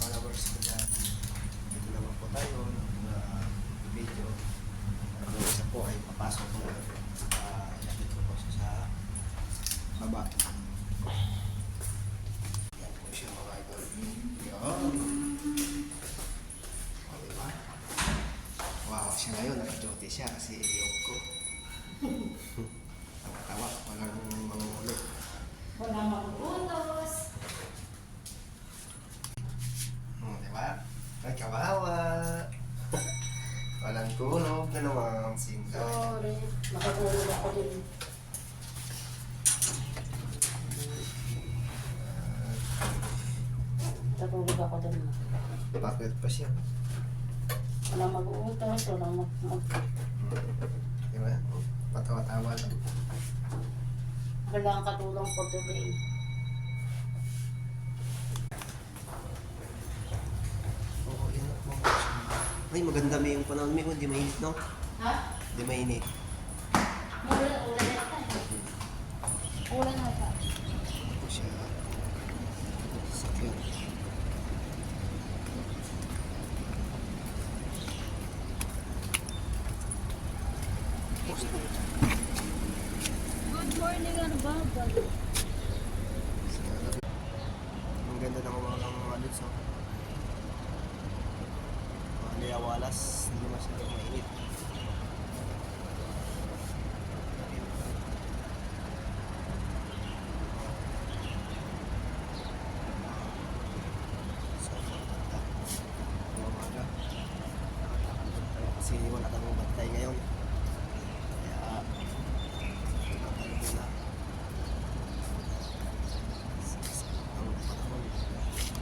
followers ko dyan. Dito naman po tayo na video. At yung isa po ay papasok ko na uh, ilapit ko po siya sa baba. Yan po siya mga idol. Yan. O diba? Wow, siya ngayon nakajote siya kasi idiok ko. Tawa-tawa, walang mga Walang tulog na naman sinta. Sorry. Nakatulog ako din. Natulog ako din. Bakit pa siya? Wala mag-uutos, wala mag... mag Di ba? Patawa-tawa lang. wala kang katulong for today. Oo, yun ako. Ay, maganda may yung panahon mo, hindi mainit, no? Ha? Hindi mainit. Ulan, ulan na tayo. Ulan na tayo. Ito siya. Sakyan. Good morning, ano ba? Ang ganda ng mga mga lods, oh alas 5 siguro mainit. kasi wala kami